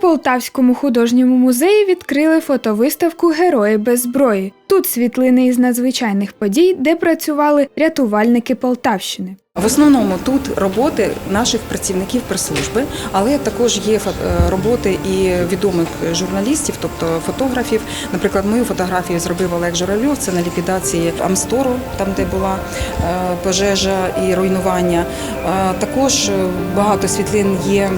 Полтавському художньому музеї відкрили фотовиставку Герої без зброї. Тут світлини із надзвичайних подій, де працювали рятувальники Полтавщини. В основному тут роботи наших працівників прес-служби, але також є е, роботи і відомих журналістів, тобто фотографів. Наприклад, мою фотографію зробив Олег Журавльов. Це на ліквідації Амстору, там де була е, пожежа і руйнування. Е, Також багато світлин є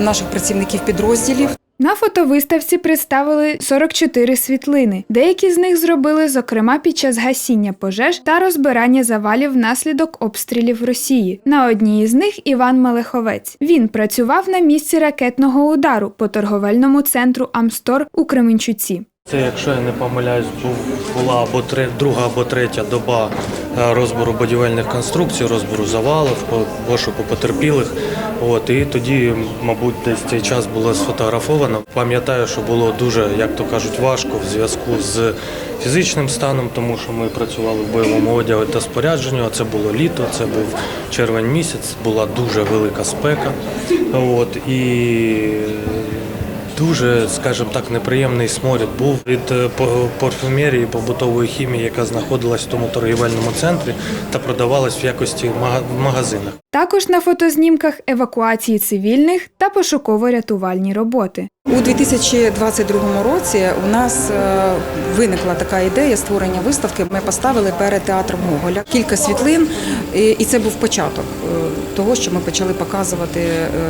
наших працівників підрозділів. На фотовиставці представили 44 світлини. Деякі з них зробили, зокрема, під час гасіння пожеж та розбирання завалів внаслідок обстрілів Росії. На одній із них Іван Малеховець. Він працював на місці ракетного удару по торговельному центру Амстор у Кременчуці. Це, якщо я не помиляюсь, був була або тре, друга або третя доба е, розбору будівельних конструкцій, розбору завалів, пошуку потерпілих. От і тоді, мабуть, десь цей час було сфотографовано. Пам'ятаю, що було дуже, як то кажуть, важко в зв'язку з фізичним станом, тому що ми працювали в бойовому одягу та спорядженню. Це було літо, це був червень місяць, була дуже велика спека. От і Дуже, скажімо так, неприємний сморід був від е, парфюмерії побутової хімії, яка знаходилась в тому торгівельному центрі та продавалась в якості мага- в магазинах. Також на фотознімках евакуації цивільних та пошуково-рятувальні роботи. У 2022 році у нас е, виникла така ідея створення виставки. Ми поставили перед театром Гоголя кілька світлин, і це був початок е, того, що ми почали показувати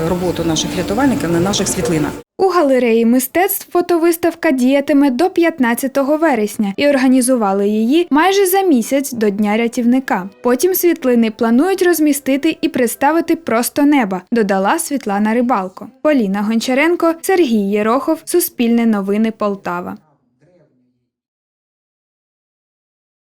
роботу наших рятувальників на наших світлинах. У галереї мистецтв фотовиставка діятиме до 15 вересня і організували її майже за місяць до Дня рятівника. Потім світлини планують розмістити і представити просто неба, додала Світлана Рибалко. Поліна Гончаренко, Сергій Єрохов, Суспільне новини Полтава.